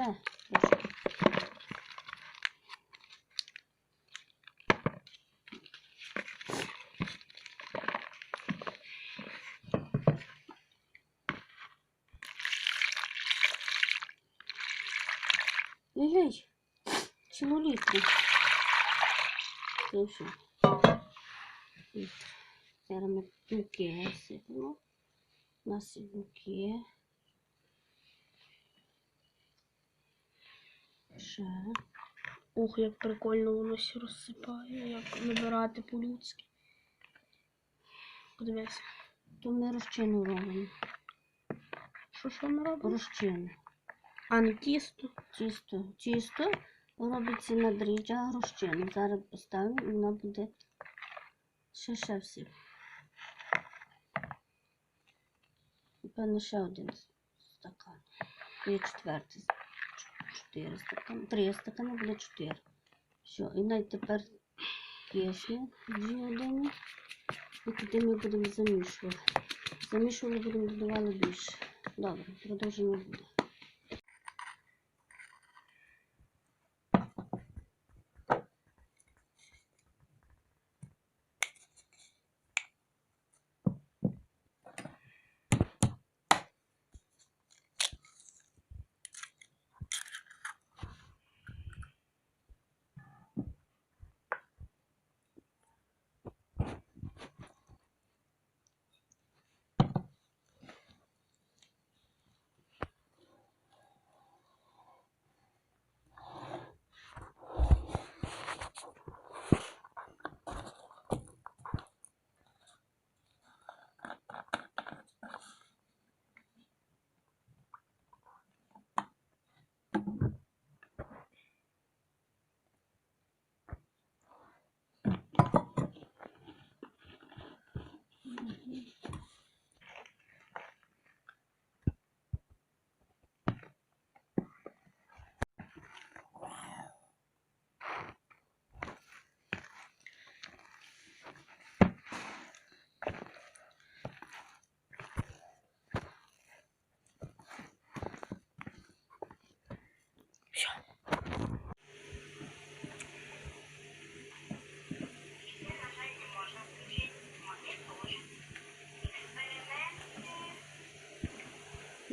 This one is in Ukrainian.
deixar esse aqui. E, gente, tinha um litro. Deixa. Litro. Era no que é, sei lá. Nasci no que é. Ще. Ух, як прикольно воно все розсипає, як набирати по-людськи. Подивися. То ми розчину робимо. Що що ми робимо? Розчину. А не тісто. Чисто, чисто робиться на дріжджах розчину. Зараз поставимо і вона буде ще ще всі. Напевно, ще один стакан. І четвертий. Чотири стакани. Три стакани буде 4. Все, і навіть тепер кисню дві години. І туди ми будемо замішувати. Замішувати будемо додавали більше. Добре, продовження буде.